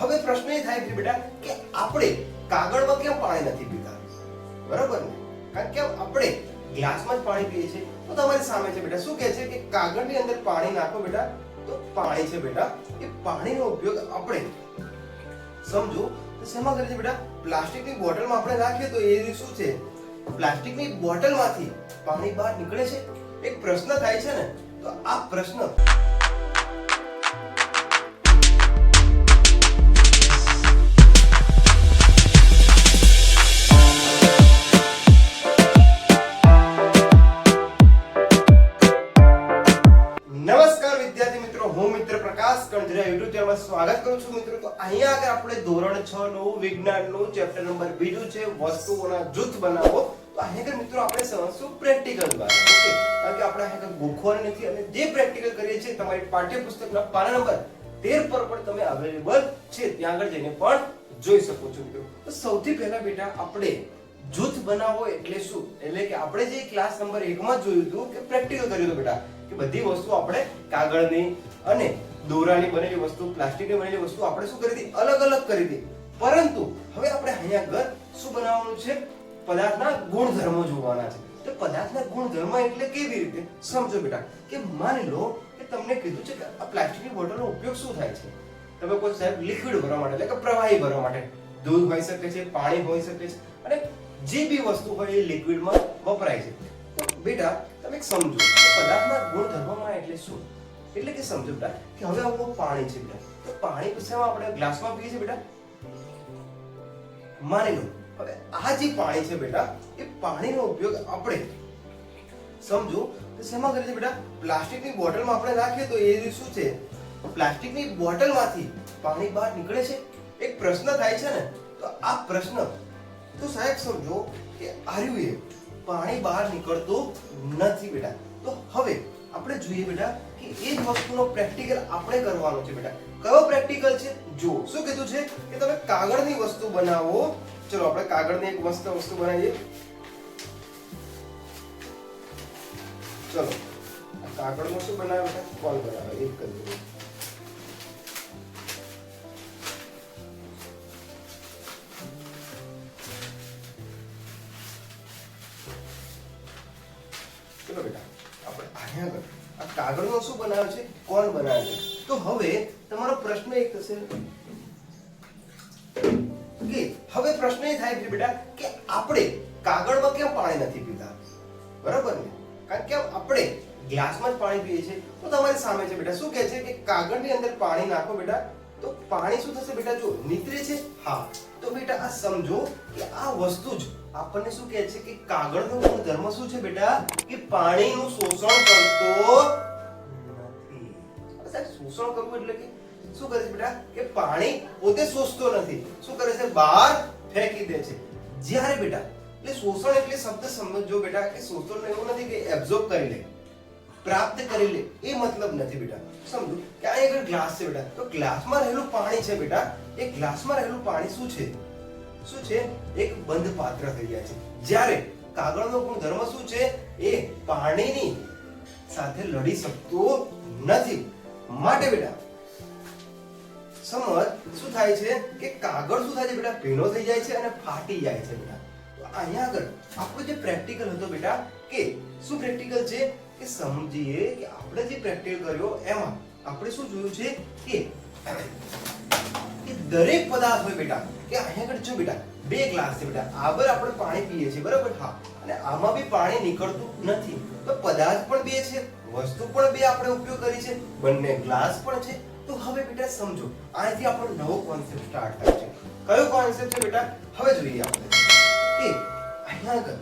હવે પ્રશ્ન એ થાય છે બેટા, કે આપણે કાગળમાં કેમ પાણી નથી પીતા? બરાબર ને? કારણ કે આપણે ગ્લાસમાં જ પાણી પીએ છીએ. તો તમારી સામે છે બેટા, શું કહે છે કે કાગળની અંદર પાણી નાખો બેટા? તો પાણી છે બેટા, એ પાણીનો ઉપયોગ આપણે સમજો, તો શેમાં કરીએ છીએ બેટા? પ્લાસ્ટિકની બોટલમાં આપણે નાખીએ તો એ શું છે? પ્લાસ્ટિકની બોટલમાંથી પાણી બહાર નીકળે છે? એક પ્રશ્ન થાય છે ને? તો આ પ્રશ્ન ચેનલમાં સ્વાગત કરું છું મિત્રો. તો અહીંયા આગળ આપણે ધોરણ 6 નું વિજ્ઞાનનું ચેપ્ટર નંબર બીજું છે, વસ્તુઓના જૂથ બનાવો. તો અહીંયા આગળ મિત્રો આપણે સમજશું પ્રેક્ટિકલ દ્વારા ઓકે? કારણ કે આપણે અહીંયા ગોખવાનું નથી અને જે પ્રેક્ટિકલ કરીએ છીએ તમારી પાઠ્યપુસ્તકના પાના નંબર 13 પર પણ તમે અવેલેબલ છે. ત્યાં આગળ જઈને પણ જોઈ શકો છો મિત્રો. તો સૌથી પહેલા બેટા આપણે જૂથ બનાવો એટલે શું? એટલે કે આપણે જે ક્લાસ નંબર 1 માં જોયું હતું કે પ્રેક્ટિકલ કર્યું હતું બેટા, કે બધી વસ્તુ આપણે કાગળની અને દોરાની બનેલી વસ્તુ, પ્લાસ્ટિકની બનેલી વસ્તુ આપણે શું કરી હતી? અલગ અલગ કરી હતી. પરંતુ હવે આપણે અહીંયા આગળ શું બનાવવાનું છે? પદાર્થના ગુણધર્મો જોવાના છે. તો પદાર્થના ગુણધર્મ એટલે કેવી રીતે? સમજો બેટા, કે માની લો કે તમને કીધું છે કે આ પ્લાસ્ટિકની બોટલનો ઉપયોગ શું થાય છે? તમે કોઈ સાહેબ લિક્વિડ ભરવા માટે, એટલે કે પ્રવાહી ભરવા માટે, દૂધ હોઈ શકે છે, પાણી હોઈ શકે છે, અને જે બી વસ્તુ હોય એ લિક્વિડમાં વપરાય છે. બેટા, તમે સમજો પદાર્થના ગુણધર્મમાં એટલે શું? એટલે કે સમજો બેટા કે હવે આવું પાણી છે બેટા. તો પાણી પછી આપણે ગ્લાસમાં પીએ છીએ બેટા. માની લો, હવે આ જે પાણી છે બેટા, એ પાણીનો ઉપયોગ આપણે સમજો, તો શેમાં કરીએ છીએ બેટા? પ્લાસ્ટિકની બોટલમાં આપણે નાખીએ તો એ શું છે? પ્લાસ્ટિકની બોટલમાંથી પાણી બહાર નીકળે છે? એક પ્રશ્ન થાય છે ને, તો આ પ્રશ્ન, તો સાહેબ સમજો કે આર્યું એ પાણી બહાર નીકળતું નથી બેટા. તો હવે આપણે જોઈએ બેટા કે એ જ વસ્તુનો પ્રેક્ટિકલ આપણે કરવાનો છે બેટા. કયો પ્રેક્ટિકલ છે? જો શું કીધું છે? કે તમે કાગળની વસ્તુ બનાવો. ચલો, આપણે કાગળની એક મસ્ત વસ્તુ બનાવીએ. ચલો કાગળનો શું બનાવ્યો બેટા કોલ બનાવ્યો એક કરી દઉં ચલો બેટા, આપણે અહીંયા આગળ આ કાગળનો શું બનાવે છે? કોણ બનાવે છે? તો હવે તમારો પ્રશ્ન એ થશે. કે હવે પ્રશ્ન એ થાય છે, બેટા, કે આપણે કાગળમાં કેમ પાણી નથી પીતા? બરાબર ને? કારણ કે આપણે ગ્લાસમાં જ પાણી પીએ છીએ. તો તમારી સામે છે, બેટા, શું કહે છે કે કાગળની અંદર પાણી નાખો, બેટા તો પાણી શું થશે બેટા? જો નીતરે છે? હા. તો બેટા, આ સમજો કે આ વસ્તુ જ આપણને શું કહે છે કે કાગળનો ગુણધર્મ શું છે બેટા? કે પાણીનું શોષણ કરતો નથી. શોષણ કરવું એટલે કે શું કરે છે બેટા? કે પાણી પોતે શોષતો નથી. શું કરે છે? બહાર ફેંકી દે છે. જ્યારે બેટા, એટલે શોષણ એટલે શબ્દ સમજો બેટા, કે શોષણ એવું નથી કે એબ્ઝોર્બ કરી લે. પ્રાપ્ત કરી લે. એ મતલબ નથી બેટા. સમજો? કે આ એક ગ્લાસ છે બેટા. તો ગ્લાસમાં રહેલું પાણી છે બેટા. એ ગ્લાસમાં રહેલું પાણી શું છે? શું છે? એક બંધ પાત્ર થઈ જાય છે. જ્યારે કાગળનો ગુણધર્મ શું છે? એ પાણીની સાથે લડી શકતો નથી. માટે બેટા, સમજ શું થાય છે? કે કાગળ શું થાય છે બેટા? ભીનો થઈ જાય છે અને ફાટી જાય છે બેટા. તો અહીંયા આગળ આપણો જે પ્રેક્ટિકલ હતો બેટા, કે શું પ્રેક્ટિકલ છે? કે સમજીએ કે આપણે જે પ્રેક્ટિકલ કર્યો, એમાં આપણે શું જોયું છે કે કે દરેક પદાર્થ હોય બેટા, કે અહીંયા આગળ જો બેટા, બે ગ્લાસ છે બેટા આગળ આપણે પાણી પીએ છીએ, બરાબર? હા. અને આમાં બી પાણી નીકળતું નથી. તો પદાર્થ પણ બે છે, વસ્તુ પણ બે આપણે ઉપયોગ કરી છે, બંને ગ્લાસ પણ છે. તો હવે બેટા સમજો આથી આપણો નવો કોન્સેપ્ટ સ્ટાર્ટ થાય છે. કયો કોન્સેપ્ટ છે બેટા? હવે જોઈએ આપણે. કે અહીંયા આગળ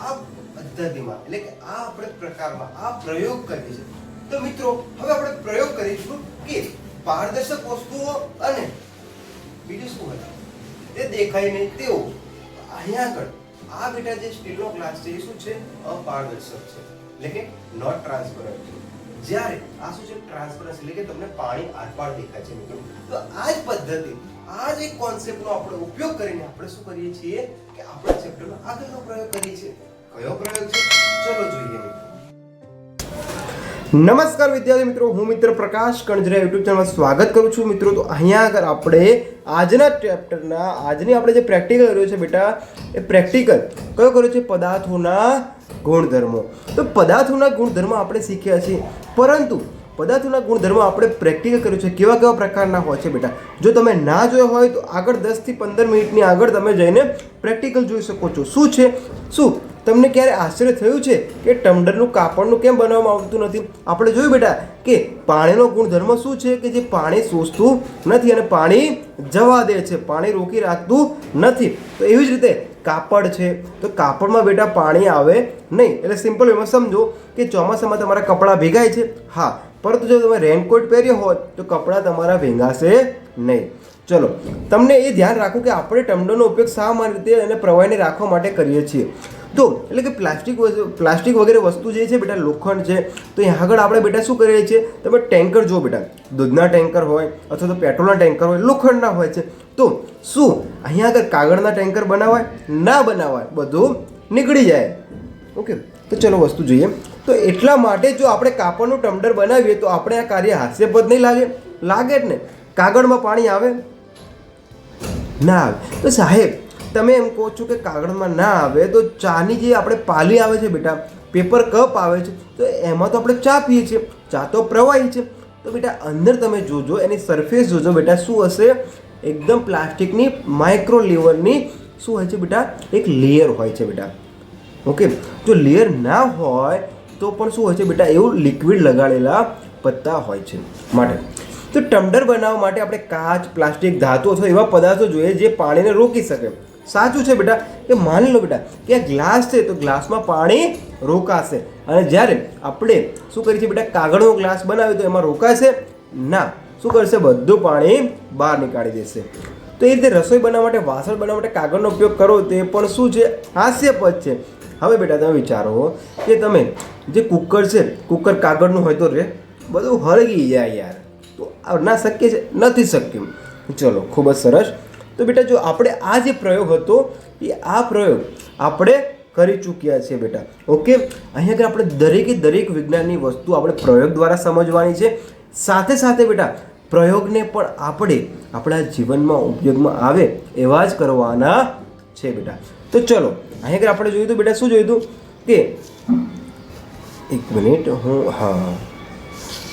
આ પદ્ધતિમાં. એટલે કે આ આપણે પ્રકારમાં આ પ્રયોગ કરીએ છીએ. તો મિત્રો, હવે આપણે પ્રયોગ કરીશું કે પારદર્શક વસ્તુઓ અને બીજું શું હોય? તે દેખાય નહીં. તેઓ અહીંયા આગળ, આ બેટા જે સ્ટીલનો ગ્લાસ છે, એ શું છે? અપારદર્શક છે. એટલે કે નોટ ટ્રાન્સપરન્ટ છે. જ્યારે આ શું છે? ટ્રાન્સપરન્સ એટલે કે તમને પાણી આરપાર દેખાય છે મિત્રો. તો આ જ પદ્ધતિ, આ જ એક કોન્સેપ્ટનો આપણે ઉપયોગ કરીને આપણે શું કરીએ છીએ? કે આપણા ચેપ્ટરમાં આગળનો પ્રયોગ કરીએ છીએ. નમસ્કાર વિદ્યાર્થી મિત્રો, હું મિત્ર પ્રકાશ કણજરા યુટ્યુબ ચેનલમાં સ્વાગત કરું છું. મિત્રો, તો અહીંયા આગળ આપણે આજના ચેપ્ટરના આજની આપણે જે પ્રેક્ટિકલ કર્યો છે બેટા, એ પ્રેક્ટિકલ કયો કર્યો છે? પદાર્થોના ગુણધર્મો. તો પદાર્થોના ગુણધર્મો આપણે શીખ્યા છીએ. પરંતુ પદાર્થોના ગુણધર્મો આપણે પ્રેક્ટિકલ કર્યું છે. કેવા કેવા પ્રકારના હોય છે બેટા? જો તમે ના જોયો હોય તો આગળ દસથી પંદર મિનિટની આગળ તમે જઈને પ્રેક્ટિકલ જોઈ શકો છો. શું છે? શું? તમને ક્યારે આશ્ચર્ય થયું છે કે ટમડરનું કાપડનું કેમ બનાવવામાં આવતું નથી? આપણે જોયું બેટા કે પાણીનો ગુણધર્મ શું છે કે જે પાણી શોષતું નથી અને પાણી જવા દે છે, પાણી રોકી રાખતું નથી. તો એવી જ રીતે કાપડ છે. તો કાપડમાં બેટા પાણી આવે નહીં. એટલે સિમ્પલ એમાં સમજો કે ચોમાસામાં તમારા કપડાં ભેગાય છે. હા, પરંતુ જો તમે રેનકોટ પહેર્યો હોય તો કપડાં તમારા ભેગાશે નહીં. ચલો, તમને એ ધ્યાન રાખો કે આપણે ટમડરનો ઉપયોગ સામાન્ય રીતે અને પ્રવાહીને રાખવા માટે કરીએ છીએ. તો એટલે કે પ્લાસ્ટિક પ્લાસ્ટિક વગેરે વસ્તુ જે છે બેટા લોખંડ છે, તો અહીં આગળ આપણે બેટા શું કરીએ છીએ? તમે ટેન્કર જુઓ બેટા. દૂધના ટેન્કર હોય અથવા તો પેટ્રોલના ટેન્કર હોય, લોખંડના હોય છે. તો શું? અહીંયા આગળ કાગળના ટેન્કર બનાવાય? ના બનાવાય. બધું નીકળી જાય. ઓકે? તો ચલો વસ્તુ જોઈએ. તો એટલા માટે જો આપણે કાપડનું ટમડર બનાવીએ, તો આપણે આ કાર્ય હાસ્યપદ નહીં લાગે. લાગે જ ને? કાગળમાં પાણી આવે? ના આવે. તો સાહેબ તમે એમ કહો છો કે કાગળમાં ના આવે, તો ચાની જે આપણે પાલી આવે છે બેટા, પેપર કપ આવે છે, તો એમાં તો આપણે ચા પીએ છીએ, ચા તો પ્રવાહી છે. તો બેટા, અંદર તમે જોજો, એની સરફેસ જોજો બેટા, શું હશે? એકદમ પ્લાસ્ટિકની માઇક્રો લેવલની શું હોય છે બેટા? એક લેયર હોય છે બેટા. ઓકે જો લેયર ના હોય, તો પણ શું હોય છે બેટા? એવું લિક્વિડ લગાડેલા પત્તા હોય છે માટે. તો ટમડર બનાવવા માટે આપણે કાચ, પ્લાસ્ટિક ધાતુ અથવા એવા પદાર્થો જોઈએ જે પાણીને રોકી શકે. સાચું છે બેટા? કે માની લો બેટા કે આ ગ્લાસ છે તો ગ્લાસમાં પાણી રોકાશે. અને જ્યારે આપણે શું કરીએ છીએ બેટા, કાગળનો ગ્લાસ બનાવ્યો તો એમાં રોકાશે? ના. શું કરશે? બધું પાણી બહાર નીકાળી દેશે. તો એ રીતે રસોઈ બનાવવા માટે, વાસણ બનાવવા માટે કાગળનો ઉપયોગ કરો, તે પણ શું છે? હાસ્યપદ છે. હવે બેટા, તમે વિચારો કે તમે જે કુકર છે, કુકર કાગળનું હોય તો રે, બધું હળગી જાય યાર. તો ના શક્ય છે? નથી શક્ય. ચલો, ખૂબ જ સરસ. તો બેટા જો આપણે આ જે પ્રયોગ હતો, એ આ પ્રયોગ આપણે કરી ચૂક્યા છે બેટા. ઓકે? અહીંયા આગળ આપણે દરેકે દરેક વિજ્ઞાનની વસ્તુ આપણે પ્રયોગ દ્વારા સમજવાની છે. સાથે સાથે બેટા, પ્રયોગને પણ આપણે આપણા જીવનમાં ઉપયોગમાં આવે એવા જ કરવાના છે બેટા. તો ચલો, અહીંયા આગળ આપણે જોયું હતું બેટા શું જોયું હતું? કે એક મિનિટ, હું, હા.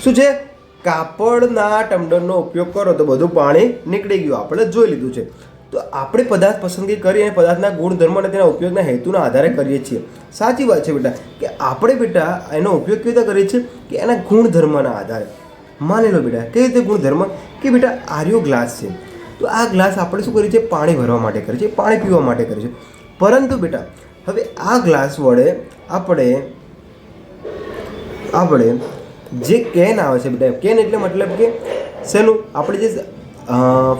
શું છે? કાપડના ટમડરનો ઉપયોગ કરો તો બધું પાણી નીકળી ગયું. આપણે જોઈ લીધું છે. તો આપણે પદાર્થ પસંદગી કરી અને પદાર્થના ગુણધર્મ અને તેના ઉપયોગના હેતુના આધારે કરીએ છીએ. સાચી વાત છે બેટા કે આપણે બેટા એનો ઉપયોગ કેવી રીતે કરીએ છીએ કે એના ગુણધર્મના આધારે. માની લો બેટા, કેવી રીતે ગુણધર્મ? કે બેટા આર્યો ગ્લાસ છે. તો આ ગ્લાસ આપણે શું કરીએ છીએ? પાણી ભરવા માટે કરીએ છીએ, પાણી પીવા માટે કરીએ છીએ. પરંતુ બેટા, હવે આ ગ્લાસ વડે આપણે આપણે જે કેન આવે છે બધા, કેન એટલે મતલબ કે શેનું? આપણે જે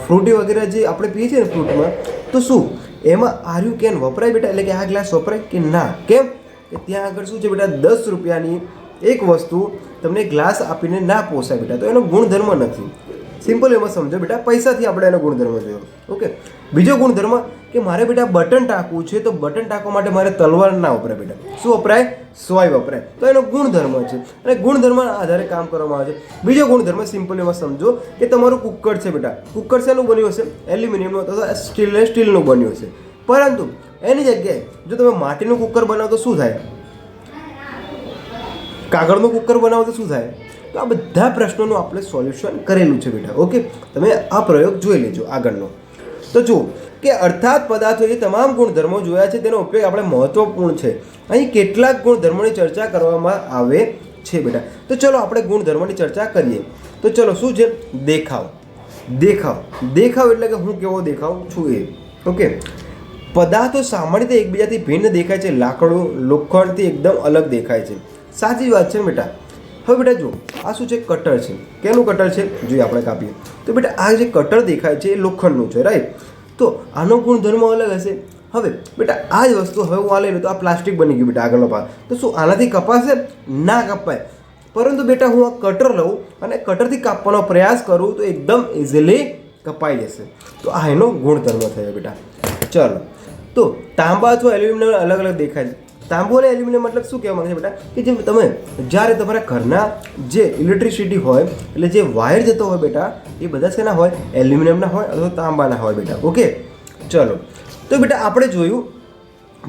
ફ્રૂટી વગેરે જે આપણે પીએ છીએ ને ફ્રૂટમાં, તો શું? એમાં આર્યું કેન વપરાય બેટા? એટલે કે આ ગ્લાસ વપરાય કે ના? કેમ? કે ત્યાં આગળ શું છે બેટા? દસ રૂપિયાની એક વસ્તુ તમને ગ્લાસ આપીને ના પોસાય બેટા. તો એનો ગુણધર્મ નથી. સિમ્પલ એમાં સમજો બેટા, પૈસાથી આપણે એનો ગુણધર્મ જોયો. ઓકે બીજો ગુણધર્મ કે મારે બેટા બટન ટાંકવું છે તો બટન ટાંકવા માટે મારે તલવાર ના વપરાય બેટા. શું વપરાય? સોય વપરાય. તો એનો ગુણધર્મ છે. અને ગુણધર્મના આધારે કામ કરવામાં આવે છે. બીજો ગુણધર્મ સિમ્પલ એમાં સમજો કે તમારું કુકર છે બેટા. કુકર શેનું બન્યું હશે? એલ્યુમિનિયમનું અથવા સ્ટીલ સ્ટીલનું બન્યું હશે. પરંતુ એની જગ્યાએ જો તમે માટીનું કુકર બનાવો તો શું થાય? કાગળનું કુકર બનાવો તો શું થાય? તો આ બધા પ્રશ્નોનું આપણે સોલ્યુશન કરેલું છે બેટા, ઓકે? તમે આ પ્રયોગ જોઈ લેજો આગળનો. તો જુઓ, કે અર્થાત પદાર્થો જે તમામ ગુણધર્મો જોયા છે, તેનો ઉપયોગ આપણે મહત્વપૂર્ણ છે. અહીં કેટલાક ગુણધર્મોની ચર્ચા કરવામાં આવે છે બેટા. તો ચલો આપણે ગુણધર્મોની ચર્ચા કરીએ. તો ચલો, શું છે? દેખાવ. દેખાવ. દેખાવ એટલે કે હું કેવો દેખાવ છું એ. ઓકે? પદાર્થો સામાન્ય રીતે એકબીજાથી ભિન્ન દેખાય છે. લાકડું, લોખંડથી એકદમ અલગ દેખાય છે. સાચી વાત છે બેટા. હવે બેટા જો આ શું છે? કટર છે. કેનું કટર છે? જોઈએ આપણે કાપીએ. તો બેટા, આ જે કટર દેખાય છે, એ લોખંડનું છે રાઈટ તો આનો ગુણધર્મ અલગ હશે. હવે બેટા, આ જ વસ્તુ હવે હું આ લઈ લઉં તો આ પ્લાસ્ટિક બની ગયું બેટા આગળનો ભાગ. તો શું, આનાથી કપાશે? ના કપાય. પરંતુ બેટા, હું આ કટર લઉં અને કટરથી કાપવાનો પ્રયાસ કરું તો એકદમ ઇઝીલી કપાઈ જશે. તો આ એનો ગુણધર્મ થયો બેટા. ચલો. તો તાંબા અથવા એલ્યુમિનિયમ અલગ અલગ દેખાય છે. તાંબુ અને એલ્યુમિનિયમ મતલબ શું કહેવા માંગે છે બેટા? કે જે તમે જ્યારે તમારા ઘરના જે ઇલેક્ટ્રિસિટી હોય, એટલે જે વાયર જતો હોય બેટા, એ બધા શેના હોય? એલ્યુમિનિયમના હોય અથવા તાંબાના હોય બેટા. ઓકે? ચલો. તો બેટા, આપણે જોયું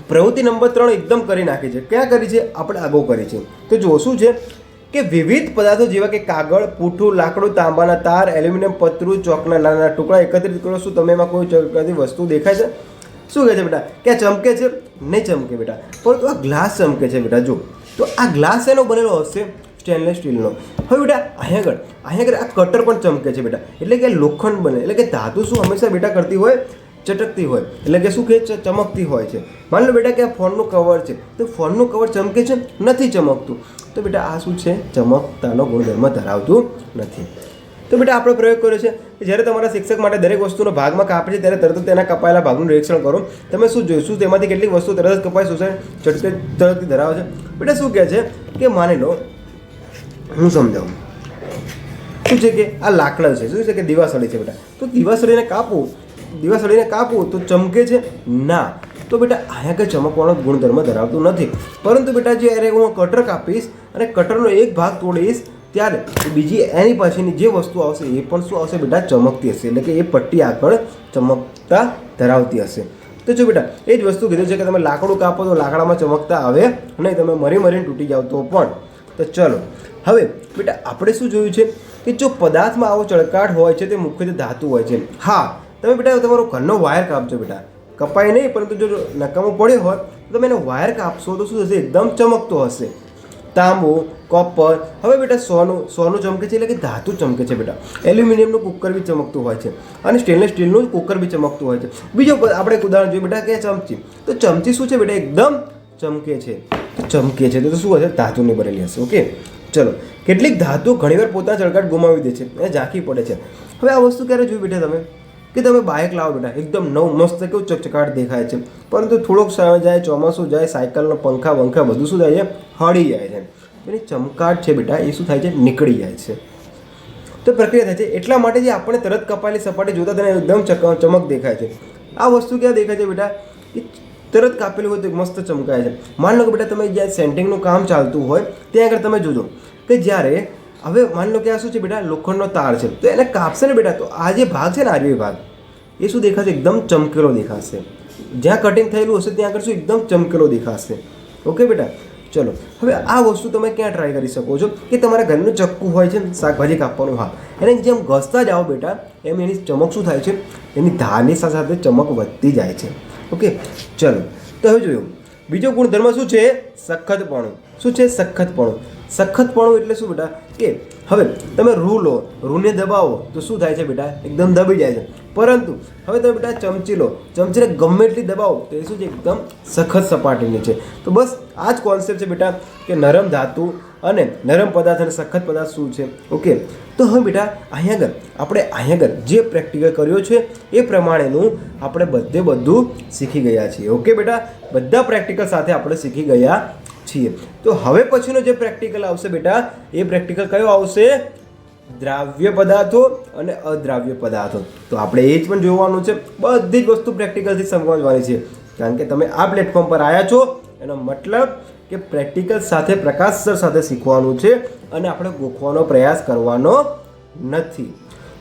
પ્રવૃત્તિ નંબર ત્રણ એકદમ કરી નાખી છે. ક્યાં કરી છે? આપણે આગો કરી છે. તો જો શું છે? કે વિવિધ પદાર્થો જેવા કે કાગળ, પૂઠું, લાકડું, તાંબાના તાર, એલ્યુમિનિયમ પતરું, ચોકના નાના ટુકડા એકત્રિત કરો. શું તમે એમાં કોઈ ચમકતી વસ્તુ દેખાય છે? શું કહે છે બેટા? કે ચમકે છે? નહીં ચમકે બેટા. પરંતુ આ ગ્લાસ ચમકે છે બેટા, જો. તો આ ગ્લાસ એનો બનેલો હશે સ્ટેનલેસ સ્ટીલનો. હવે બેટા, અહીંયા આગળ અહીંયા આગળ આ કટર પણ ચમકે છે બેટા. એટલે કે લોખંડ બને, એટલે કે ધાતુ શું હંમેશા બેટા કરતી હોય? ચટકતી હોય. એટલે કે શું કે છે ચમકતી હોય છે. માની લો બેટા કે આ ફોનનું કવર છે. તો ફોનનું કવર ચમકે છે? નથી ચમકતું. તો બેટા આ શું છે? ચમકતાનો ગુણધર્મ ધરાવતું નથી. તો બેટા આપણે પ્રયોગ કર્યો છે જ્યારે તમારા શિક્ષક માટે દરેક વસ્તુનો ભાગમાં કાપે છે, ત્યારે તરત તેના કપાયેલા ભાગનું નિરીક્ષણ કરો. તમે શું જોયું? શું તેમાંથી કેટલીક વસ્તુ તરત જ શું છે? તરતથી ચટકતી ધરાવે છે? બેટા શું કહે છે? કે માની લો, હું સમજાવું. શું છે કે આ લાકડા છે? શું છે કે દિવાસળી છે બેટા? તો દિવાસળીને કાપવું દિવાસળીને કાપવું તો ચમકે છે? ના. તો બેટા અહીંયા કંઈ ચમકવાનો ગુણધર્મ ધરાવતું નથી. પરંતુ બેટા જ્યારે હું કટર કાપીશ અને કટરનો એક ભાગ તોડીશ ત્યારે બીજી એની પાછળની જે વસ્તુ આવશે એ પણ શું આવશે બેટા? ચમકતી હશે. એટલે કે એ પટ્ટી આગળ ચમકતા ધરાવતી હશે. તો જો બેટા, એ જ વસ્તુ કીધું છે કે તમે લાકડું કાપો તો લાકડામાં ચમકતા આવે નહીં, તમે મરી મરીને તૂટી જાવ તો પણ. તો ચલો, હવે બેટા, આપણે શું જોયું છે કે જો પદાર્થમાં આવો ચળકાટ હોય છે, તે મુખ્યત્વે ધાતુ હોય છે. હા, તમે બેટા, તમારો ઘરનો વાયર કાપજો બેટા. કપાય નહીં, પરંતુ જો નકામો પડ્યો હોય, તો તમે એનો વાયર કાપશો તો શું થશે? એકદમ ચમકતો હશે. તાંબુ કોપર હવે બેટા, સોનું સોનું ચમકે છે એટલે કે ધાતુ ચમકે છે બેટા. એલ્યુમિનિયમનું કુકર બી ચમકતું હોય છે. અને સ્ટેનલેસ સ્ટીલનું કુકર બી ચમકતું હોય છે. બીજો આપણે એક ઉદાહરણ જોઈએ બેટા કે ચમચી. તો ચમચી શું છે બેટા? એકદમ ચમકે છે. ચમકે છે. તો શું હશે? ધાતુની બનેલી હશે. ઓકે? ચલો. કેટલીક ધાતુ ઘણીવાર પોતાના ચળકાટ ગુમાવી દે છે અને ઝાંખી પડે છે. હવે આ વસ્તુ ક્યારે જોઈ બેટા તમે? કે તમે બાઇક લાવો બેટા. એકદમ નવ મસ્ત કેવું ચકચકાટ દેખાય છે. પરંતુ થોડોક સમય જાય, ચોમાસું જાય, સાયકલનો પંખા, વંખા બધું શું થાય છે? હળી જાય છે. એની ચમકાટ છે બેટા, એ શું થાય છે? નીકળી જાય છે. તો પ્રક્રિયા થાય છે. એટલા માટે જે આપણે તરત કપાયેલી સપાટી જોતા તેને એકદમ ચમક દેખાય છે. આ વસ્તુ ક્યાં દેખાય છે બેટા? એ તરત કાપેલી હોય તો મસ્ત ચમકાય છે. માન લો કે બેટા, તમે જ્યાં સેન્ટિંગનું કામ ચાલતું હોય, ત્યાં આગળ તમે જોજો કે જ્યારે, હવે માન લો કે આ શું છે બેટા? લોખંડનો તાર છે. તો એને કાપશે ને બેટા? તો આ જે ભાગ છે ને આર્ય ભાગ, એ શું દેખાશે? એકદમ ચમકેલો દેખાશે. જ્યાં કટિંગ થયેલું હશે, ત્યાં આગળ શું? એકદમ ચમકેલો દેખાશે. ઓકે બેટા? ચલો, હવે આ વસ્તુ તમે ક્યાં ટ્રાય કરી શકો છો? કે તમારા ઘરનું ચક્કુ હોય છે શાકભાજી કાપવાનું હા એને જેમ ઘસતા જાઓ બેટા, એમ એની ચમક શું થાય છે? એની ધારની સાથે સાથે ચમક વધતી જાય છે. ઓકે ચલો, તો હવે જોયું. બીજો ગુણધર્મ શું છે? સખતપણું. શું છે? સખતપણું. સખતપણું એટલે શું બેટા? કે હવે તમે રૂ લો, રૂને દબાવો, તો શું થાય છે બેટા? એકદમ દબી જાય છે. પરંતુ હવે તમે બેટા ચમચી લો. ચમચીને ગમે એટલી દબાવો, તો એ શું છે? એકદમ સખત સપાટીની છે. તો બસ આ જ કોન્સેપ્ટ છે બેટા, કે નરમ ધાતુ અને નરમ પદાર્થ અને સખત પદાર્થ શું છે? ઓકે તો હવે બેટા અહીંયા આગળ, આપણે અહીંયા આગળ જે પ્રેક્ટિકલ કર્યો છે, એ પ્રમાણેનું આપણે બધે બધું શીખી ગયા છીએ. ઓકે બેટા? બધા પ્રેક્ટિકલ સાથે આપણે શીખી ગયા છીએ. તો હવે પછીનો જે પ્રેક્ટિકલ આવશે બેટા, એ પ્રેક્ટિકલ કયો આવશે? દ્રાવ્ય પદાર્થો અને અદ્રાવ્ય પદાર્થો. તો આપણે એ જ પણ જોવાનું છે. બધી જ વસ્તુ પ્રેક્ટિકલથી સમજવાની છે. કારણ કે તમે આ પ્લેટફોર્મ પર આવ્યા છો, એનો મતલબ કે પ્રેક્ટિકલ સાથે પ્રકાશ સર સાથે શીખવાનું છે અને આપણે ગોખવાનો પ્રયાસ કરવાનો નથી.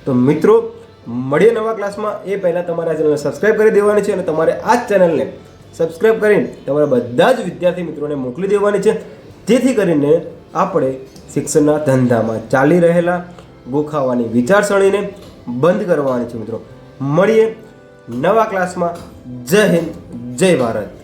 તો મિત્રો, મળીએ નવા ક્લાસમાં એ પહેલાં તમારે આ ચેનલને સબસ્ક્રાઈબ કરી દેવાની છે અને તમારે આ જ ચેનલને સબસ્ક્રાઈબ કરીને તમારા બધા જ વિદ્યાર્થી મિત્રોને મોકલી દેવાની છે. જેથી કરીને આપણે શિક્ષણના ધંધામાં ચાલી રહેલા ગોખાવાની વિચારસરણીને બંધ કરવાની છે મિત્રો. મળીએ નવા ક્લાસમાં જય હિન્દ, જય ભારત.